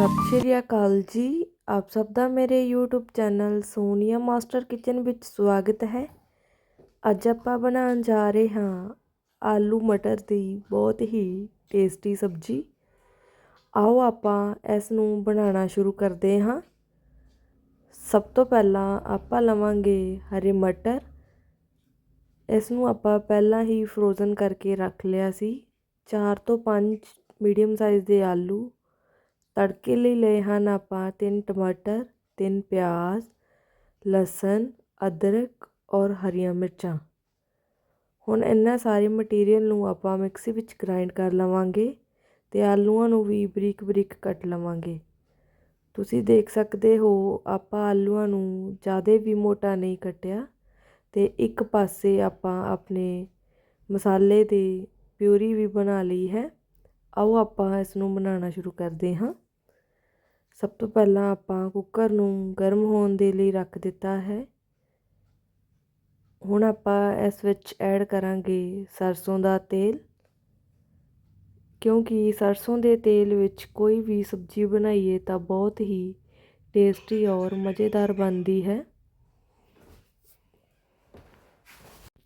ਸਤਿ ਸ਼੍ਰੀ ਅਕਾਲ ਜੀ। ਆਪ ਸਭ ਦਾ ਮੇਰੇ YouTube channel Sonia Master Kitchen ਵਿੱਚ ਸਵਾਗਤ ਹੈ। ਅੱਜ ਆਪਾਂ ਬਣਾਉਣ ਜਾ ਰਹੇ ਹਾਂ ਆਲੂ ਮਟਰ ਦੀ ਬਹੁਤ ਹੀ ਟੇਸਟੀ ਸਬਜ਼ੀ। ਆਓ ਆਪਾਂ ਇਸ ਨੂੰ ਬਣਾਉਣਾ ਸ਼ੁਰੂ ਕਰਦੇ ਹਾਂ। ਸਭ ਤੋਂ ਪਹਿਲਾਂ ਆਪਾਂ ਲਵਾਂਗੇ ਹਰੇ ਮਟਰ। ਇਸ ਨੂੰ ਆਪਾਂ ਪਹਿਲਾਂ ਹੀ ਫਰੋਜ਼ਨ ਕਰਕੇ ਰੱਖ ਲਿਆ ਸੀ। 4 ਤੋਂ 5 ਮੀਡੀਅਮ ਸਾਈਜ਼ ਦੇ ਆਲੂ। ਤੜਕੇ ਲਈ ਲਏ ਹਨ ਆਪਾਂ ਤਿੰਨ ਟਮਾਟਰ, ਤਿੰਨ ਪਿਆਜ਼, ਲਸਣ, ਅਦਰਕ ਔਰ ਹਰੀਆਂ ਮਿਰਚਾਂ। ਹੁਣ ਇਹਨਾਂ ਸਾਰੇ ਮਟੀਰੀਅਲ ਨੂੰ ਆਪਾਂ ਮਿਕਸੀ ਵਿੱਚ ਗ੍ਰਾਈਂਡ ਕਰ ਲਵਾਂਗੇ ਅਤੇ ਆਲੂਆਂ ਨੂੰ ਵੀ ਬਰੀਕ ਬਰੀਕ ਕੱਟ ਲਵਾਂਗੇ। ਤੁਸੀਂ ਦੇਖ ਸਕਦੇ ਹੋ, ਆਪਾਂ ਆਲੂਆਂ ਨੂੰ ਜ਼ਿਆਦਾ ਵੀ ਮੋਟਾ ਨਹੀਂ ਕੱਟਿਆ ਅਤੇ ਇੱਕ ਪਾਸੇ ਆਪਾਂ ਆਪਣੇ ਮਸਾਲੇ ਦੀ ਪਿਊਰੀ ਵੀ ਬਣਾ ਲਈ ਹੈ। ਆਓ ਆਪਾਂ ਇਸ ਨੂੰ ਬਣਾਉਣਾ ਸ਼ੁਰੂ ਕਰਦੇ ਹਾਂ। ਸਭ ਤੋਂ ਪਹਿਲਾਂ ਆਪਾਂ ਕੁੱਕਰ ਨੂੰ ਗਰਮ ਹੋਣ ਦੇ ਲਈ ਰੱਖ ਦਿੱਤਾ ਹੈ। ਹੁਣ ਆਪਾਂ ਇਸ ਵਿੱਚ ਐਡ ਕਰਾਂਗੇ ਸਰਸੋਂ ਦਾ ਤੇਲ। ਕਿਉਂਕਿ ਸਰਸੋਂ ਦੇ ਤੇਲ ਵਿੱਚ ਕੋਈ ਵੀ ਸਬਜ਼ੀ ਬਣਾਈਏ ਤਾਂ ਬਹੁਤ ਹੀ ਟੇਸਟੀ ਔਰ ਮਜ਼ੇਦਾਰ ਬਣਦੀ ਹੈ।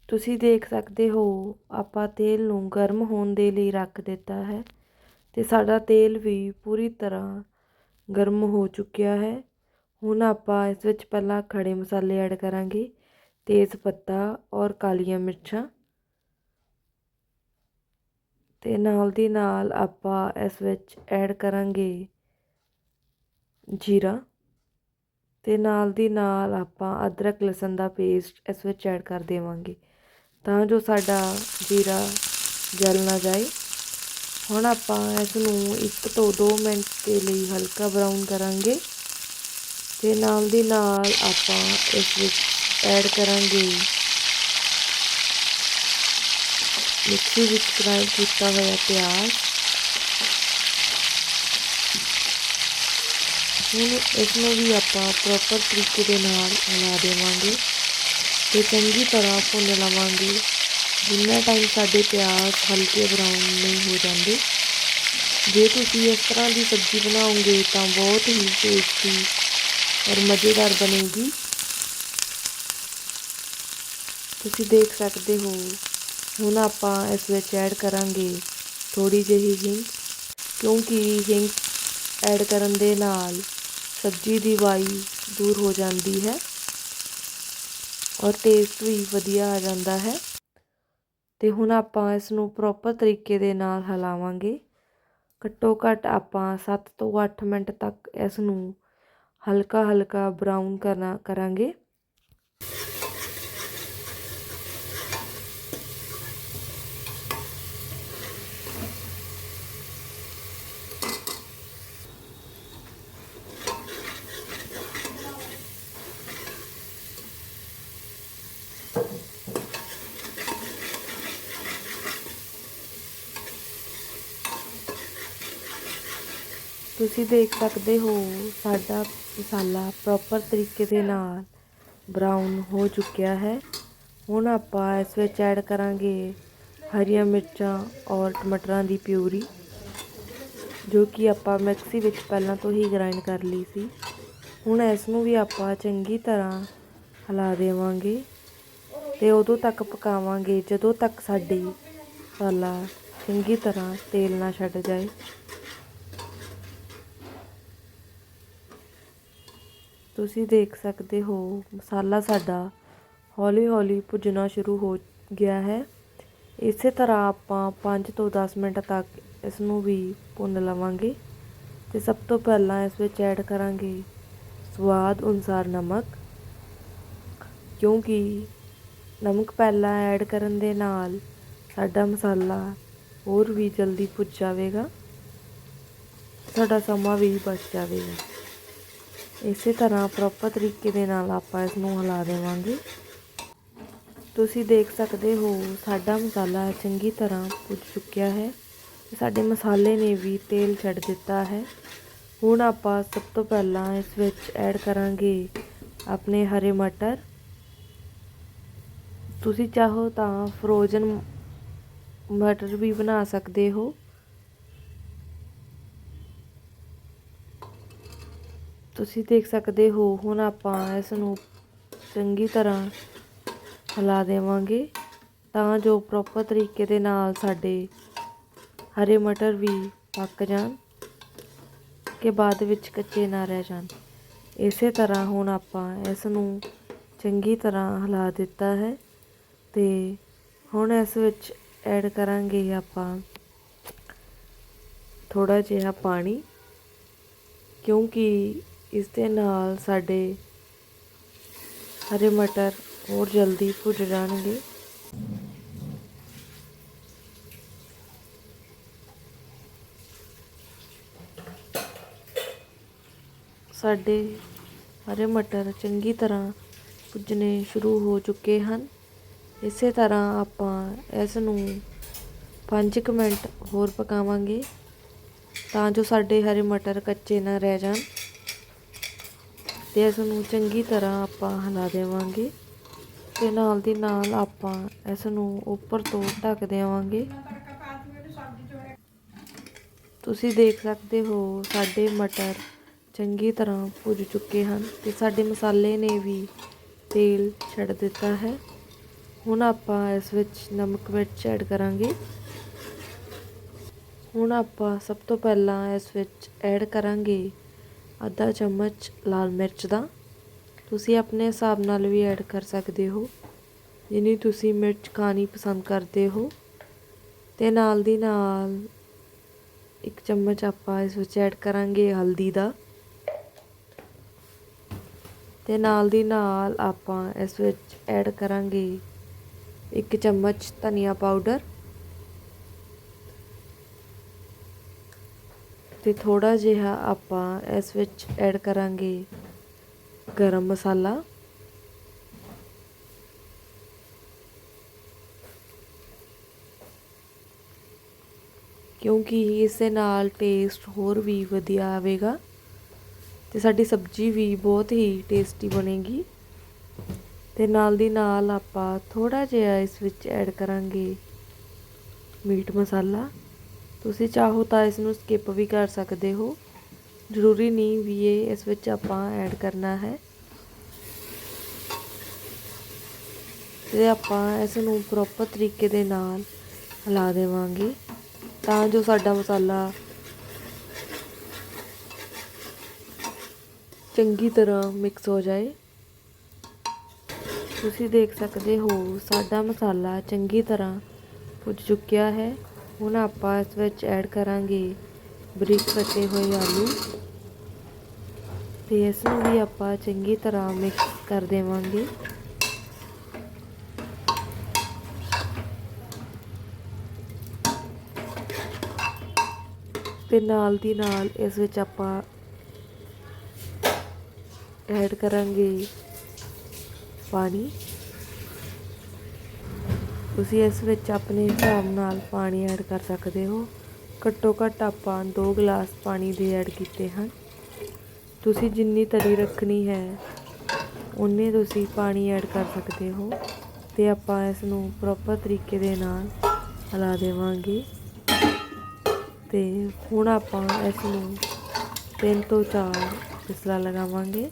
ਤੁਸੀਂ ਦੇਖ ਸਕਦੇ ਹੋ, ਆਪਾਂ ਤੇਲ ਨੂੰ ਗਰਮ ਹੋਣ ਦੇ ਲਈ ਰੱਖ ਦਿੱਤਾ ਹੈ ਅਤੇ ਸਾਡਾ ਤੇਲ ਵੀ ਪੂਰੀ ਤਰ੍ਹਾਂ ਗਰਮ ਹੋ ਚੁੱਕਿਆ ਹੈ। ਹੁਣ ਆਪਾਂ ਇਸ ਵਿੱਚ ਪਹਿਲਾਂ ਖੜੇ ਮਸਾਲੇ ਐਡ ਕਰਾਂਗੇ ਤੇਜ਼ ਪੱਤਾ ਔਰ ਕਾਲੀਆਂ ਮਿਰਚਾਂ। ਤੇ ਨਾਲ ਦੀ ਨਾਲ ਆਪਾਂ ਇਸ ਵਿੱਚ ਐਡ ਕਰਾਂਗੇ ਜੀਰਾ। ਤੇ ਨਾਲ ਦੀ ਨਾਲ ਆਪਾਂ ਅਦਰਕ ਲਸਣ ਦਾ ਪੇਸਟ ਇਸ ਵਿੱਚ ਐਡ ਕਰ ਦੇਵਾਂਗੇ। ਤਾਂ ਜੋ ਸਾਡਾ ਜੀਰਾ ਜਲ ਨਾ ਜਾਏ। ਹੁਣ ਆਪਾਂ ਇਸ ਨੂੰ 1 ਤੋਂ 2 ਮਿੰਟ ਦੇ ਲਈ ਹਲਕਾ ਬਰਾਊਨ ਕਰਾਂਗੇ। ਤੇ ਨਾਲ ਦੀ ਨਾਲ ਆਪਾਂ ਇਸ ਵਿੱਚ ਐਡ ਕਰਾਂਗੇ ਮਿਕਸੀ ਵਿੱਚ ਗ੍ਰਾਈਂਡ ਕੀਤਾ ਹੋਇਆ ਪਿਆਜ਼। ਹੁਣ ਇਸ ਨੂੰ ਵੀ ਆਪਾਂ ਪ੍ਰੋਪਰ ਤਰੀਕੇ ਦੇ ਨਾਲ ਹਿਲਾ ਦੇਵਾਂਗੇ। ਤੇ ਚੰਗੀ ਤਰ੍ਹਾਂ ਭੁੰਨ ਲਵਾਂਗੇ। ਜਿੰਨਾ ਟਾਈਮ ਸਾਡੇ ਪਿਆਜ਼ ਹਲਕੇ ਬਰਾਊਨ ਨਹੀਂ ਹੋ ਜਾਂਦੇ। ਜੇ ਤੁਸੀਂ ਇਸ ਤਰ੍ਹਾਂ ਦੀ ਸਬਜ਼ੀ ਬਣਾਓਗੇ ਤਾਂ ਬਹੁਤ ਹੀ ਟੇਸਟੀ ਔਰ ਮਜ਼ੇਦਾਰ ਬਣੇਗੀ। ਤੁਸੀਂ ਦੇਖ ਸਕਦੇ ਹੋ, ਹੁਣ ਆਪਾਂ ਇਸ ਵਿੱਚ ਐਡ ਕਰਾਂਗੇ ਥੋੜੀ ਜਿਹੀ ਹਿੰਗ, ਕਿਉਂਕਿ ਹਿੰਗ ਐਡ ਕਰਨ ਦੇ ਨਾਲ ਸਬਜ਼ੀ ਦੀ ਵਾਈ ਦੂਰ ਹੋ ਜਾਂਦੀ ਹੈ। ਔਰ ਟੇਸਟ ਵੀ ਵਧੀਆ ਆ ਜਾਂਦਾ ਹੈ। ਤੇ ਹੁਣ ਆਪਾਂ ਇਸ ਨੂੰ ਪ੍ਰੋਪਰ ਤਰੀਕੇ ਦੇ ਨਾਲ ਹਿਲਾਵਾਂਗੇ। ਘੱਟੋ ਘੱਟ ਆਪਾਂ 7 ਤੋਂ 8 ਮਿੰਟ ਤੱਕ ਇਸ ਨੂੰ ਹਲਕਾ ਹਲਕਾ ਬਰਾਊਨ ਕਰਨਾ, ਕਰਾਂਗੇ। ਤੁਸੀਂ ਦੇਖ ਸਕਦੇ ਹੋ, ਸਾਡਾ ਮਸਾਲਾ ਪ੍ਰੋਪਰ ਤਰੀਕੇ ਦੇ ਨਾਲ ਬਰਾਊਨ ਹੋ ਚੁੱਕਿਆ ਹੈ। ਹੁਣ ਆਪਾਂ ਇਸ ਵਿੱਚ ਐਡ ਕਰਾਂਗੇ ਹਰੀਆਂ ਮਿਰਚਾਂ ਔਰ ਟਮਾਟਰਾਂ ਦੀ ਪਿਊਰੀ, ਜੋ ਕਿ ਆਪਾਂ ਮਿਕਸੀ ਵਿੱਚ ਪਹਿਲਾਂ ਤੋਂ ਹੀ ਗ੍ਰਾਈਂਡ ਕਰ ਲਈ ਸੀ। ਹੁਣ ਇਸ ਨੂੰ ਵੀ ਆਪਾਂ ਚੰਗੀ ਤਰ੍ਹਾਂ ਹਿਲਾ ਦੇਵਾਂਗੇ ਤੇ ਉਦੋਂ ਤੱਕ ਪਕਾਵਾਂਗੇ, ਜਦੋਂ ਤੱਕ ਸਾਡੀ ਮਸਾਲਾ ਚੰਗੀ ਤਰ੍ਹਾਂ ਤੇਲ ਨਾ ਛੱਡ ਜਾਏ। ਤੁਸੀਂ ਦੇਖ ਸਕਦੇ ਹੋ, ਮਸਾਲਾ ਸਾਡਾ ਹੌਲੀ ਹੌਲੀ ਭੁੱਜਣਾ ਸ਼ੁਰੂ ਹੋ ਗਿਆ ਹੈ। ਇਸੇ ਤਰ੍ਹਾਂ ਆਪਾਂ 5 ਤੋਂ 10 ਮਿੰਟ ਤੱਕ ਇਸ ਨੂੰ ਵੀ ਭੁੰਨ ਲਵਾਂਗੇ ਤੇ ਸਭ ਤੋਂ ਪਹਿਲਾਂ ਇਸ ਵਿੱਚ ਐਡ ਕਰਾਂਗੇ ਸਵਾਦ ਅਨੁਸਾਰ ਨਮਕ, ਕਿਉਂਕਿ ਨਮਕ ਪਹਿਲਾਂ ਐਡ ਕਰਨ ਦੇ ਨਾਲ ਸਾਡਾ ਮਸਾਲਾ ਹੋਰ ਵੀ ਜਲਦੀ ਭੁੱਜ ਜਾਵੇਗਾ, ਸਾਡਾ ਸਮਾਂ ਵੀ ਬਚ ਜਾਵੇਗਾ। ਇਸੇ ਤਰ੍ਹਾਂ ਪ੍ਰੋਪਰ ਤਰੀਕੇ ਦੇ ਨਾਲ ਆਪਾਂ ਇਸ ਨੂੰ ਹਿਲਾ ਦੇਵਾਂਗੇ। ਤੁਸੀਂ ਦੇਖ ਸਕਦੇ ਹੋ, ਸਾਡਾ ਮਸਾਲਾ ਚੰਗੀ ਤਰ੍ਹਾਂ ਪੁੱਜ ਚੁੱਕਿਆ ਹੈ। ਸਾਡੇ ਮਸਾਲੇ ਨੇ ਵੀ ਤੇਲ ਛੱਡ ਦਿੱਤਾ ਹੈ। ਹੁਣ ਆਪਾਂ ਸਭ ਤੋਂ ਪਹਿਲਾਂ ਇਸ ਵਿੱਚ ਐਡ ਕਰਾਂਗੇ ਆਪਣੇ ਹਰੇ ਮਟਰ। ਤੁਸੀਂ ਚਾਹੋ ਤਾਂ ਫਰੋਜ਼ਨ ਮਟਰ ਵੀ ਬਣਾ ਸਕਦੇ ਹੋ। ਤੁਸੀਂ ਦੇਖ ਸਕਦੇ ਹੋ, ਹੁਣ ਆਪਾਂ ਇਸ ਨੂੰ ਚੰਗੀ ਤਰ੍ਹਾਂ ਹਿਲਾ ਦੇਵਾਂਗੇ। ਤਾਂ ਜੋ ਪ੍ਰੋਪਰ ਤਰੀਕੇ ਦੇ ਨਾਲ ਸਾਡੇ ਹਰੇ ਮਟਰ ਵੀ ਪੱਕ ਜਾਣ ਕਿ ਬਾਅਦ ਵਿੱਚ ਕੱਚੇ ਨਾ ਰਹਿ ਜਾਣ। ਇਸੇ ਤਰ੍ਹਾਂ ਹੁਣ ਆਪਾਂ ਇਸ ਨੂੰ ਚੰਗੀ ਤਰ੍ਹਾਂ ਹਿਲਾ ਦਿੱਤਾ ਹੈ ਤੇ ਹੁਣ ਇਸ ਵਿੱਚ ਐਡ ਕਰਾਂਗੇ ਆਪਾਂ ਥੋੜਾ ਜਿਹਾ ਪਾਣੀ, ਕਿਉਂਕਿ ਇਸ ਦੇ ਨਾਲ ਸਾਡੇ ਹਰੇ ਮਟਰ ਹੋਰ ਜਲਦੀ ਭੁੱਜ ਜਾਣਗੇ। ਸਾਡੇ ਹਰੇ ਮਟਰ ਚੰਗੀ ਤਰ੍ਹਾਂ ਭੁੱਜਣੇ ਸ਼ੁਰੂ ਹੋ ਚੁੱਕੇ ਹਨ। ਇਸੇ ਤਰ੍ਹਾਂ ਆਪਾਂ ਇਸ ਨੂੰ 5 ਕੁ ਮਿੰਟ ਹੋਰ ਪਕਾਵਾਂਗੇ ਤਾਂ ਜੋ ਸਾਡੇ ਹਰੇ ਮਟਰ ਕੱਚੇ ਨਾ ਰਹਿ ਜਾਣ। ਤੇ ਇਸ ਨੂੰ ਚੰਗੀ ਤਰ੍ਹਾਂ ਆਪਾਂ ਹਿਲਾ ਦੇਵਾਂਗੇ ਤੇ ਨਾਲ ਦੀ ਨਾਲ ਆਪਾਂ ਇਸ ਨੂੰ ਉੱਪਰ ਤੋਂ ਢੱਕ ਦੇਵਾਂਗੇ। ਤੁਸੀਂ ਦੇਖ ਸਕਦੇ ਹੋ ਸਾਡੇ ਮਟਰ ਚੰਗੀ ਤਰ੍ਹਾਂ ਭੁੱਜ ਚੁੱਕੇ ਹਨ ਤੇ ਸਾਡੇ ਮਸਾਲੇ ਨੇ ਵੀ ਤੇਲ ਛੱਡ ਦਿੱਤਾ ਹੈ। ਹੁਣ ਆਪਾਂ ਇਸ ਵਿੱਚ ਨਮਕ ਮਿਰਚ ਐਡ ਕਰਾਂਗੇ। ਹੁਣ ਆਪਾਂ ਸਭ ਤੋਂ ਪਹਿਲਾਂ ਇਸ ਵਿੱਚ ਐਡ ਕਰਾਂਗੇ ਅੱਧਾ ਚਮਚ ਲਾਲ ਮਿਰਚ ਦਾ। ਤੁਸੀਂ ਆਪਣੇ ਹਿਸਾਬ ਨਾਲ ਵੀ ਐਡ ਕਰ ਸਕਦੇ ਹੋ। ਜਿੰਨੀ ਤੁਸੀਂ ਮਿਰਚ ਖਾਣੀ ਪਸੰਦ ਕਰਦੇ ਹੋ। ਤੇ ਨਾਲ ਦੀ ਨਾਲ ਇੱਕ ਚਮਚ ਆਪਾਂ ਇਸ ਵਿੱਚ ਐਡ ਕਰਾਂਗੇ ਹਲਦੀ ਦਾ। ਤੇ ਨਾਲ ਦੀ ਨਾਲ ਆਪਾਂ ਇਸ ਵਿੱਚ ਐਡ ਕਰਾਂਗੇ ਇੱਕ ਚਮਚ ਧਨੀਆ ਪਾਊਡਰ। ਤੇ ਥੋੜਾ ਜਿਹਾ ਆਪਾਂ ਇਸ ਵਿੱਚ ਐਡ ਕਰਾਂਗੇ ਗਰਮ ਮਸਾਲਾ। ਕਿਉਂਕਿ ਇਸ ਦੇ ਨਾਲ ਟੇਸਟ ਹੋਰ ਵੀ ਵਧੀਆ ਆਵੇਗਾ ਤੇ ਸਾਡੀ ਸਬਜ਼ੀ ਵੀ ਬਹੁਤ ਹੀ ਟੇਸਟੀ ਬਣੇਗੀ। ਤੇ ਨਾਲ ਦੀ ਨਾਲ ਆਪਾਂ ਥੋੜਾ ਜਿਹਾ ਇਸ ਵਿੱਚ ਐਡ ਕਰਾਂਗੇ ਮੀਟ ਮਸਾਲਾ। ਤੁਸੀਂ ਚਾਹੋ ਤਾਂ ਇਸ ਨੂੰ ਸਕਿਪ ਵੀ ਕਰ ਸਕਦੇ ਹੋ। ਜ਼ਰੂਰੀ ਨਹੀਂ ਵੀ ਇਹ ਇਸ ਵਿੱਚ ਆਪਾਂ ਐਡ ਕਰਨਾ ਹੈ। ਤੇ ਆਪਾਂ ਇਸ ਨੂੰ ਪ੍ਰੋਪਰ ਤਰੀਕੇ ਦੇ ਨਾਲ ਹਿਲਾ ਦੇਵਾਂਗੇ। ਤਾਂ ਜੋ ਸਾਡਾ ਮਸਾਲਾ ਚੰਗੀ ਤਰ੍ਹਾਂ ਮਿਕਸ ਹੋ ਜਾਏ। ਤੁਸੀਂ ਦੇਖ ਸਕਦੇ ਹੋ ਸਾਡਾ ਮਸਾਲਾ ਚੰਗੀ ਤਰ੍ਹਾਂ ਭੁੱਜ ਚੁੱਕਿਆ ਹੈ। ਹੁਣ ਆਪਾਂ ਇਸ ਵਿੱਚ ਐਡ ਕਰਾਂਗੇ ਬਰੀਕ ਕੱਟੇ ਹੋਏ ਆਲੂ ਤੇ ਇਸ ਨੂੰ ਵੀ ਆਪਾਂ ਚੰਗੀ ਤਰ੍ਹਾਂ ਮਿਕਸ ਕਰ ਦੇਵਾਂਗੇ। ਤੇ ਨਾਲ ਦੀ ਨਾਲ ਇਸ ਵਿੱਚ ਆਪਾਂ ਐਡ ਕਰਾਂਗੇ ਪਾਣੀ। ਤੁਸੀਂ ਇਸ ਵਿੱਚ ਆਪਣੇ ਹਿਸਾਬ ਨਾਲ ਪਾਣੀ ਐਡ ਕਰ ਸਕਦੇ ਹੋ। ਘੱਟੋ ਘੱਟ ਆਪਾਂ 2 ਗਲਾਸ ਪਾਣੀ ਦੇ ਐਡ ਕੀਤੇ ਹਨ। ਤੁਸੀਂ ਜਿੰਨੀ ਤਰੀ ਰੱਖਣੀ ਹੈ ਉਨੇ ਤੁਸੀਂ ਪਾਣੀ ਐਡ ਕਰ ਸਕਦੇ ਹੋ ਤੇ ਆਪਾਂ ਇਸ ਨੂੰ ਪ੍ਰੋਪਰ ਤਰੀਕੇ ਦੇ ਨਾਲ ਹਿਲਾ ਦੇਵਾਂਗੇ। ਤੇ ਹੁਣ ਆਪਾਂ ਇਸ ਨੂੰ ਤਿੰਨ ਤੋਂ ਚਾਰ ਵਿਸਲਾ ਲਗਾਵਾਂਗੇ।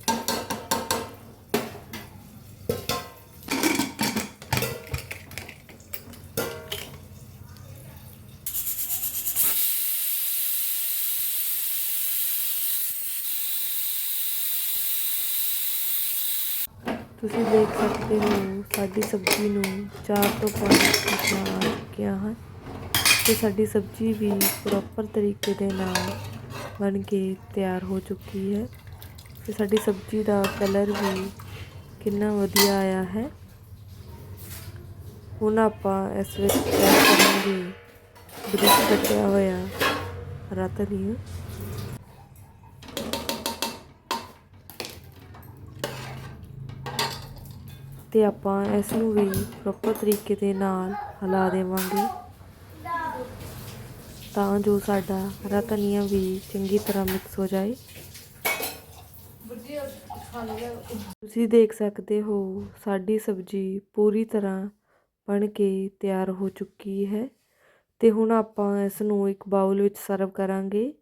ਤੁਸੀਂ ਦੇਖ ਸਕਦੇ ਹੋ ਸਾਡੀ ਸਬਜ਼ੀ ਨੂੰ ਚਾਰ ਤੋਂ ਪੰਜ ਵਿਸਲਾਂ ਆ ਚੁੱਕੀਆਂ ਹਨ ਤੇ ਸਾਡੀ ਸਬਜ਼ੀ ਵੀ ਪ੍ਰੋਪਰ ਤਰੀਕੇ ਦੇ ਨਾਲ ਬਣ ਕੇ ਤਿਆਰ ਹੋ ਚੁੱਕੀ ਹੈ। ਤੇ ਸਾਡੀ ਸਬਜ਼ੀ ਦਾ ਕਲਰ ਵੀ ਕਿੰਨਾ ਵਧੀਆ ਆਇਆ ਹੈ। ਹੁਣ ਆਪਾਂ ਇਸ ਵਿੱਚ ਐਡ ਕਰਾਂਗੇ ਬਰੀਕ ਕੱਟਿਆ ਹੋਇਆ ਹਰਾ ਧਨੀਆ ਤੇ ਆਪਾਂ ਇਸ ਨੂੰ ਵੀ ਪ੍ਰੋਪਰ ਤਰੀਕੇ ਦੇ ਨਾਲ ਹਿਲਾ ਦੇਵਾਂਗੇ। ਤਾਂ ਜੋ ਸਾਡਾ ਹਰਾ ਧਨੀਆ ਵੀ ਚੰਗੀ ਤਰ੍ਹਾਂ ਮਿਕਸ ਹੋ ਜਾਏ। ਤੁਸੀਂ ਦੇਖ ਸਕਦੇ ਹੋ, ਸਾਡੀ ਸਬਜ਼ੀ ਪੂਰੀ ਤਰ੍ਹਾਂ ਬਣ ਕੇ ਤਿਆਰ ਹੋ ਚੁੱਕੀ ਹੈ। ਤੇ ਹੁਣ ਆਪਾਂ ਇਸ ਨੂੰ ਇੱਕ ਬਾਉਲ ਵਿੱਚ ਸਰਵ ਕਰਾਂਗੇ।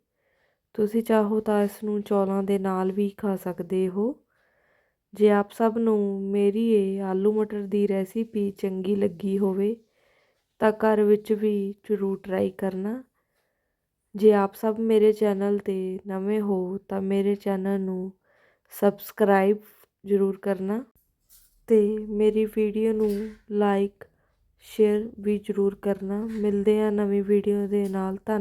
ਤੁਸੀਂ ਚਾਹੋ ਤਾਂ ਇਸ ਨੂੰ ਚੌਲਾਂ ਦੇ ਨਾਲ ਵੀ ਖਾ ਸਕਦੇ ਹੋ। ਜੇ ਆਪ ਸਭ ਨੂੰ ਮੇਰੀ ਇਹ ਆਲੂ ਮਟਰ ਦੀ ਰੈਸਿਪੀ ਚੰਗੀ ਲੱਗੀ ਹੋਵੇ, ਤਾਂ ਘਰ ਵਿੱਚ ਵੀ ਜ਼ਰੂਰ ਟਰਾਈ ਕਰਨਾ। ਜੇ ਆਪ ਸਭ ਮੇਰੇ ਚੈਨਲ ਤੇ ਨਵੇਂ ਹੋ, ਤਾਂ ਮੇਰੇ ਚੈਨਲ ਨੂੰ ਸਬਸਕ੍ਰਾਈਬ ਜ਼ਰੂਰ ਕਰਨਾ ਤੇ ਮੇਰੀ ਵੀਡੀਓ ਨੂੰ ਲਾਈਕ ਸ਼ੇਅਰ ਵੀ ਜ਼ਰੂਰ ਕਰਨਾ। ਮਿਲਦੇ ਆ ਨਵੀਂ ਵੀਡੀਓ ਦੇ ਨਾਲ। ਧੰਨ